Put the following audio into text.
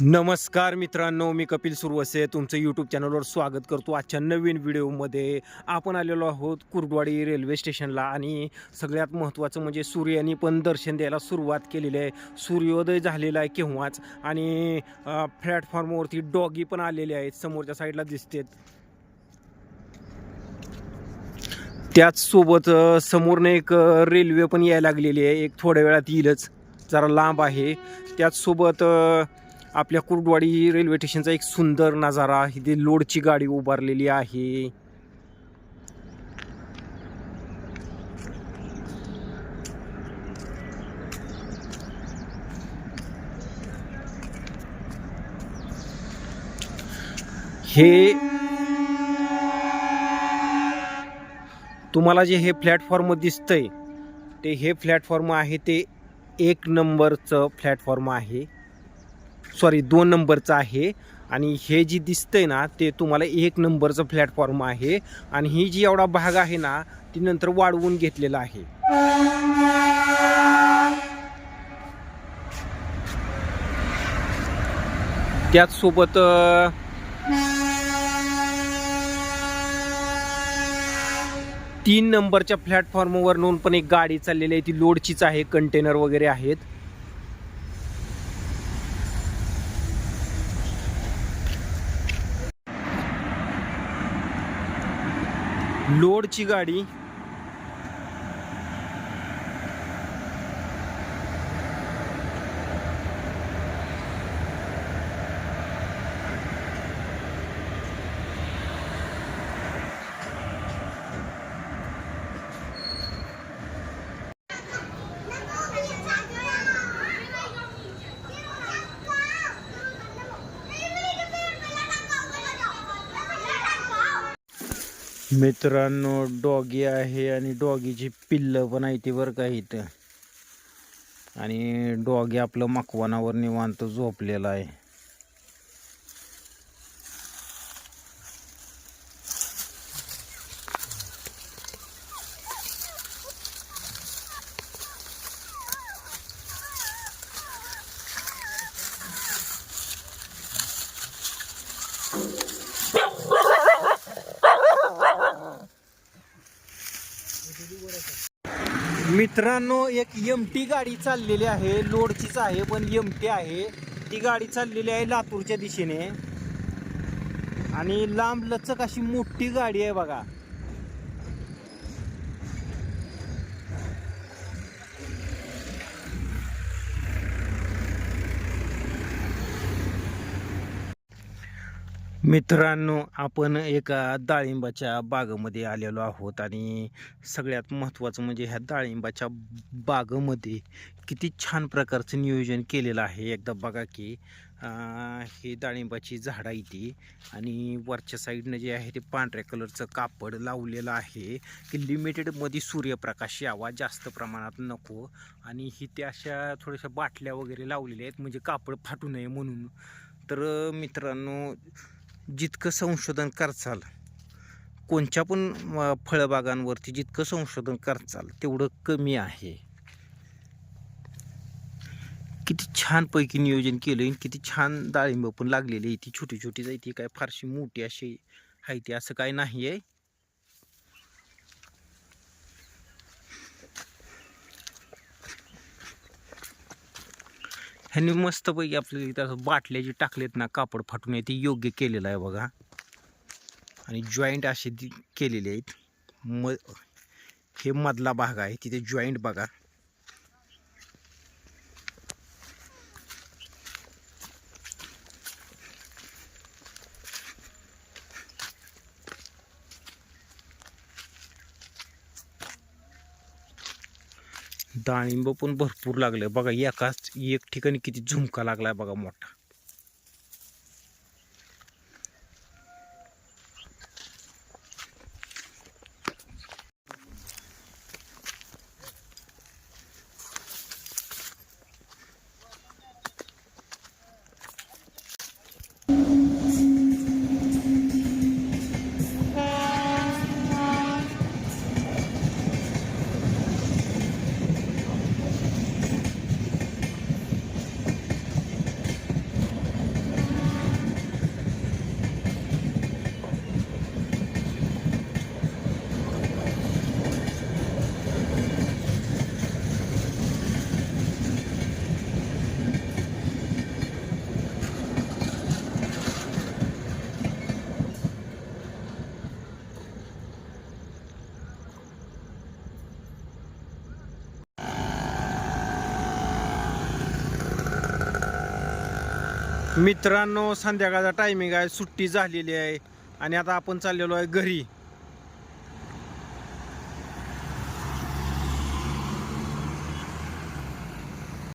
नमस्कार मित्रांनो मी कपिल सुरवसे तुमचं यूट्यूब चॅनलवर स्वागत करतो. आजच्या नवीन व्हिडिओमध्ये आपण आलेलो आहोत कुर्डवाडी रेल्वे स्टेशनला आणि सगळ्यात महत्त्वाचं म्हणजे सूर्याने पण दर्शन द्यायला सुरुवात केलेली आहे. सूर्योदय झालेला आहे केव्हाच आणि प्लॅटफॉर्मवरती डॉगी पण आलेले आहेत समोरच्या साईडला दिसतेत. त्याचसोबत समोरनं एक रेल्वे पण यायला लागलेली आहे. एक थोड्या वेळात येईलच. जरा लांब आहे. त्याचसोबत आपल्या कुर्डवाडी रेल्वे स्टेशनचा एक सुंदर नजारा इथे लोडची गाडी उभारलेली आहे. हे तुम्हाला जे हे प्लॅटफॉर्म दिसतंय ते हे प्लॅटफॉर्म आहे ते एक नंबरचं प्लॅटफॉर्म आहे. सॉरी दोन नंबरचं आहे. आणि हे जी दिसतंय ना ते तुम्हाला एक नंबरचं प्लॅटफॉर्म आहे. आणि ही जी एवढा भाग आहे ना ती नंतर वाढवून घेतलेला आहे. त्याचसोबत तीन नंबरच्या प्लॅटफॉर्मवर नोंद पण एक गाडी चाललेली आहे. ती लोडचीच आहे कंटेनर वगैरे आहेत. लोडची गाडी मित्रांनो डॉगी आहे आणि डॉगीची पिल्लं पण आहे ती बरं का इथं. आणि डॉगी आपलं मकवानावर निवांत झोपलेला आहे. मित्रांनो एक एम टी गाडी चाललेली आहे. लोडचीच आहे पण एम टी आहे. ती गाडी चाललेली आहे लातूरच्या दिशेने. आणि लांब लचक अशी मोठी गाडी आहे बघा. मित्रांनो आपण एका डाळिंबाच्या बागेमध्ये आलेलो आहोत आणि सगळ्यात महत्त्वाचं म्हणजे ह्या डाळिंबाच्या बागेमध्ये किती छान प्रकारचं नियोजन केलेलं आहे. एकदा बघा की हे ही डाळिंबाची झाडं आहे ती आणि वरच्या साईडनं जे आहे ते पांढऱ्या कलरचं कापड लावलेलं आहे की लिमिटेडमध्ये सूर्यप्रकाश यावा जास्त प्रमाणात नको. आणि ही त्या अशा थोड्याशा बाटल्या वगैरे लावलेल्या आहेत म्हणजे कापड फाटू नये म्हणून. तर मित्रांनो जितकं संशोधन करचाल कोणत्या पण फळबागांवरती जितकं संशोधन करचाल तेवढं कमी आहे. किती छानपैकी नियोजन केलं आहे किती छान डाळिंब पण लागलेली आहे. ती छोटी छोटी जायती काय फारशी मोठी अशी आहे ती असं काय नाही आहे ह्यांनी मस्तपैकी आपल्याला इथं असं बाटल्या जी टाकलेत ना कापड फाटून आहे ते योग्य केलेलं आहे बघा. आणि जॉईंट असे केलेले आहेत. म हे मधला भाग आहे तिथे जॉईंट बघा. डाळिंब पण भरपूर लागले बघा एकाच एक ठिकाणी किती झुमका लागला आहे बघा मोठा. मित्रांनो संध्याकाळचा टायमिंग आहे. सुट्टी झालेली आहे. आणि आता आपण चाललेलो आहे घरी.